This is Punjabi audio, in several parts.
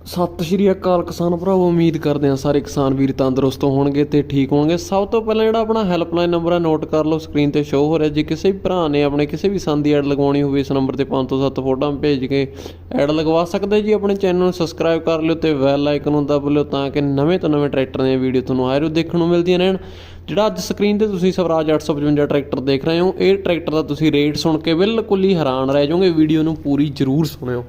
ਸਤਿ ਸ਼੍ਰੀ ਅਕਾਲ ਕਿਸਾਨ ਭਰਾਵੋ, ਉਮੀਦ ਕਰਦੇ ਹਾਂ ਸਾਰੇ ਕਿਸਾਨ ਵੀਰ ਤੰਦਰੁਸਤ ਹੋਣਗੇ ਤੇ ਠੀਕ ਹੋਣਗੇ। ਸਭ ਤੋਂ ਪਹਿਲਾਂ ਜਿਹੜਾ ਆਪਣਾ ਹੈਲਪਲਾਈਨ ਨੰਬਰ ਹੈ ਨੋਟ ਕਰ ਲਓ ਸਕਰੀਨ ਤੇ ਸ਼ੋ ਹੋ ਰਿਹਾ। ਜੇ ਕਿਸੇ ਵੀ ਭਰਾ ਨੇ ਆਪਣੇ ਕਿਸੇ ਵੀ ਸੰਦ ਦੀ ਐਡ ਲਗਵਾਉਣੀ ਹੋਵੇ, ਇਸ ਨੰਬਰ ਤੇ 5 ਤੋਂ 7 ਫੋਟੋਆਂ ਭੇਜ ਕੇ ਐਡ ਲਗਵਾ ਸਕਦੇ ਜੀ। ਆਪਣੇ ਚੈਨਲ ਨੂੰ ਸਬਸਕ੍ਰਾਈਬ ਕਰ ਲਿਓ ਤੇ ਬੈਲ ਆਈਕਨ ਨੂੰ ਦਬ ਲਿਓ ਤਾਂ ਕਿ ਨਵੇਂ ਤੋਂ ਨਵੇਂ ਟਰੈਕਟਰ ਦੀਆਂ ਵੀਡੀਓ ਤੁਹਾਨੂੰ ਆਏ ਦੇਖਣ ਨੂੰ ਮਿਲਦੀਆਂ ਰਹਿਣ। ਜਿਹੜਾ ਅੱਜ ਸਕਰੀਨ ਤੇ ਤੁਸੀਂ ਸਵਰਾਜ 855 ਟਰੈਕਟਰ ਦੇਖ ਰਹੇ ਹੋ, ਇਹ ਟਰੈਕਟਰ ਦਾ ਤੁਸੀਂ ਰੇਟ ਸੁਣ ਕੇ ਬਿਲਕੁਲ ਹੀ ਹੈਰਾਨ ਰਹਿ ਜਾਓਗੇ। ਵੀਡੀਓ ਨੂੰ ਪੂਰੀ ਜ਼ਰੂਰ ਸੁਣਿਓ।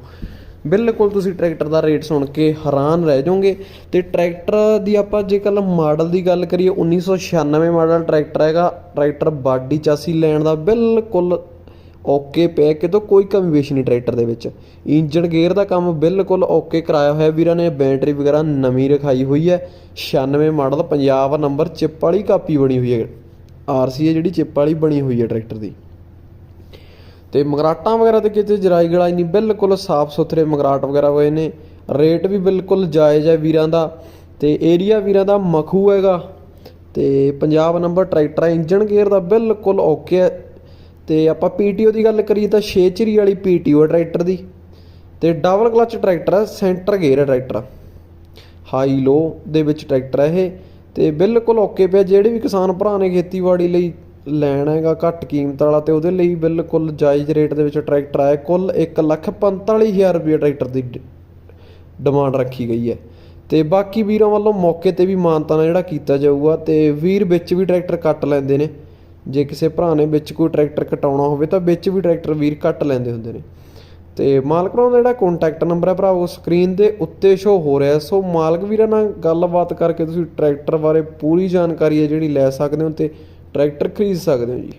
ਬਿਲਕੁਲ ਤੁਸੀਂ ਟਰੈਕਟਰ ਦਾ ਰੇਟ ਸੁਣ ਕੇ ਹੈਰਾਨ ਰਹਿ ਜਾਓਗੇ। ਤੇ ਟਰੈਕਟਰ ਦੀ ਆਪਾਂ ਜੇ ਕੱਲ ਮਾਡਲ ਦੀ ਗੱਲ ਕਰੀਏ 1996 ਮਾਡਲ ਟਰੈਕਟਰ ਹੈਗਾ। ਟਰੈਕਟਰ ਬਾਡੀ ਚਾਸੀ ਲੈਣ ਦਾ ਬਿਲਕੁਲ ਓਕੇ ਪਿਆ ਕਿਤੋਂ ਕੋਈ ਕਮੀ ਵੇਸ਼ ਨਹੀਂ ਟਰੈਕਟਰ ਦੇ ਵਿੱਚ। ਇੰਜਨ ਗੇਅਰ ਦਾ ਕੰਮ ਬਿਲਕੁਲ ਓਕੇ ਕਰਾਇਆ ਹੋਇਆ ਵੀਰਾਂ ਨੇ ਬੈਟਰੀ ਵਗੈਰਾ ਨਵੀਂ ਰਖਾਈ ਹੋਈ ਹੈ। 96 ਮਾਡਲ ਪੰਜਾਬ ਨੰਬਰ ਚਿੱਪ ਵਾਲੀ ਕਾਪੀ ਬਣੀ ਹੋਈ ਹੈ। ਆਰਸੀ ਹੈ ਜਿਹੜੀ ਚਿੱਪ ਵਾਲੀ ਬਣੀ ਹੋਈ ਹੈ ਟਰੈਕਟਰ ਦੀ। ਤੇ ਮਗਰਾਟਾਂ ਵਗੈਰਾ ਤੇ ਕਿਤੇ ਜਰਾਈ ਗਲਾਈ ਨਹੀਂ ਬਿਲਕੁਲ ਸਾਫ਼ ਸੁਥਰੇ ਮਗਰਾਟ ਵਗੈਰਾ ਹੋਏ ਨੇ, ਰੇਟ ਵੀ ਬਿਲਕੁਲ ਜਾਇਜ਼ ਹੈ ਵੀਰਾਂ ਦਾ, ਤੇ ਏਰੀਆ ਵੀਰਾਂ ਦਾ ਮਖੂ ਹੈਗਾ, ਤੇ ਪੰਜਾਬ ਨੰਬਰ ਟਰੈਕਟਰ ਹੈ ਇੰਜਨ ਗੇਅਰ ਦਾ ਬਿਲਕੁਲ ਓਕੇ ਹੈ, ਤੇ ਆਪਾਂ ਪੀਟੀਓ ਦੀ ਗੱਲ ਕਰੀਏ ਤਾਂ 6 ਚਰੀ ਵਾਲੀ ਪੀਟੀਓ ਹੈ ਟਰੈਕਟਰ ਦੀ, ਤੇ ਡਬਲ ਕਲਚ ਟਰੈਕਟਰ ਹੈ, ਸੈਂਟਰ ਗੇਅਰ ਹੈ ਟਰੈਕਟਰ, ਹਾਈ ਲੋ ਦੇ ਵਿੱਚ ਟਰੈਕਟਰ ਹੈ ਇਹ, ਤੇ ਬਿਲਕੁਲ ਓਕੇ ਪਿਆ, ਜਿਹੜੇ ਵੀ ਕਿਸਾਨ ਭਰਾ ਨੇ ਖੇਤੀਬਾੜੀ ਲਈ ਲੈਣਾ ਹੈਗਾ ਘੱਟ ਕੀਮਤ ਵਾਲਾ ਅਤੇ ਉਹਦੇ ਲਈ ਬਿਲਕੁਲ ਜਾਇਜ਼ ਰੇਟ ਦੇ ਵਿੱਚ ਟਰੈਕਟਰ ਆਇਆ। ਕੁੱਲ 145000 ਰੁਪਏ ਟਰੈਕਟਰ ਦੀ ਡ- ਡਿਮਾਂਡ ਰੱਖੀ ਗਈ ਹੈ। ਅਤੇ ਬਾਕੀ ਵੀਰਾਂ ਵੱਲੋਂ ਮੌਕੇ ਤੇ ਵੀ ਮਾਨਤਾ ਨਾਲ ਜਿਹੜਾ ਕੀਤਾ ਜਾਊਗਾ ਅਤੇ ਵੀਰ ਵਿੱਚ ਵੀ ਟਰੈਕਟਰ ਕੱਟ ਲੈਂਦੇ ਨੇ। ਜੇ ਕਿਸੇ ਭਰਾ ਨੇ ਵਿੱਚ ਕੋਈ ਟਰੈਕਟਰ ਕਟਾਉਣਾ ਹੋਵੇ ਤਾਂ ਵਿੱਚ ਵੀ ਟਰੈਕਟਰ ਵੀਰ ਕੱਟ ਲੈਂਦੇ ਹੁੰਦੇ ਨੇ। ਤੇ ਮਾਲਕ ਭਰਾਵਾਂ ਦਾ ਜਿਹੜਾ ਕੰਟੈਕਟ ਨੰਬਰ ਹੈ ਭਰਾਵੋ ਸਕਰੀਨ ਦੇ ਉੱਤੇ ਸ਼ੋ ਹੋ ਰਿਹਾ। ਸੋ ਮਾਲਕ ਵੀਰਾਂ ਨਾਲ ਗੱਲਬਾਤ ਕਰਕੇ ਤੁਸੀਂ ਟਰੈਕਟਰ ਬਾਰੇ ਪੂਰੀ ਜਾਣਕਾਰੀ ਹੈ ਜਿਹੜੀ ਲੈ ਸਕਦੇ ਹੋ ਤੇ ਟਰੈਕਟਰ ਖਰੀਦ ਸਕਦੇ ਹੋ ਜੀ?